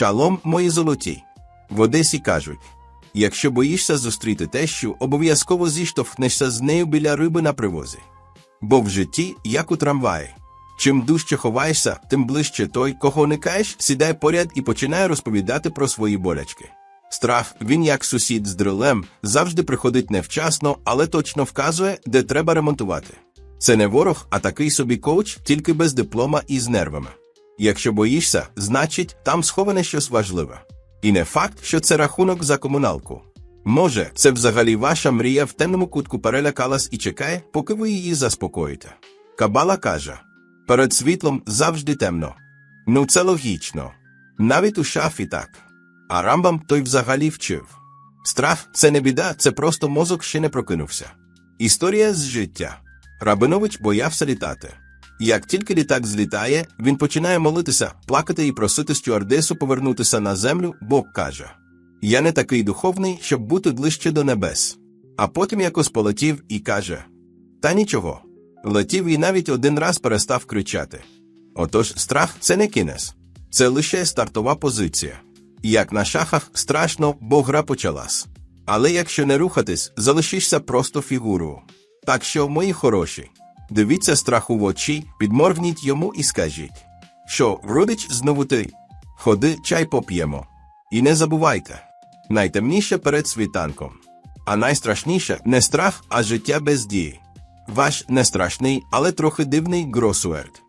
Шалом, мої золоті. В Одесі кажуть: якщо боїшся зустріти тещу, обов'язково зіштовхнешся з нею біля риби на привозі. Бо в житті, як у трамваї. Чим дужче ховаєшся, тим ближче той, кого уникаєш, сідає поряд і починає розповідати про свої болячки. Страх, він як сусід з дрелем, завжди приходить невчасно, але точно вказує, де треба ремонтувати. Це не ворог, а такий собі коуч, тільки без диплома і з нервами. Якщо боїшся, значить, там сховане щось важливе. І не факт, що це рахунок за комуналку. Може, це взагалі ваша мрія в темному кутку перелякалась і чекає, поки ви її заспокоїте. Кабала каже: перед світлом завжди темно. Ну це логічно. Навіть у шафі так. А Рамбам той взагалі вчив. Страх це не біда, це просто мозок ще не прокинувся. Історія з життя. Рабинович боявся літати. Як тільки літак злітає, він починає молитися, плакати і просити стюардесу повернутися на землю, Бог каже: Я не такий духовний, щоб бути ближче до небес. А потім якось полетів і каже: Та нічого. Летів і навіть один раз перестав кричати. Отож, страх це не кінець, це лише стартова позиція. Як на шахах страшно, бо гра почалась. Але якщо не рухатись, залишишся просто фігурою. Так що, мої хороші, дивіться страху в очі, підморгніть йому і скажіть, що родич знову ти. Ходи, чай поп'ємо. І не забувайте, найтемніше перед світанком. А найстрашніше не страх, а життя без дії. Ваш не страшний, але трохи дивний Гросуерт.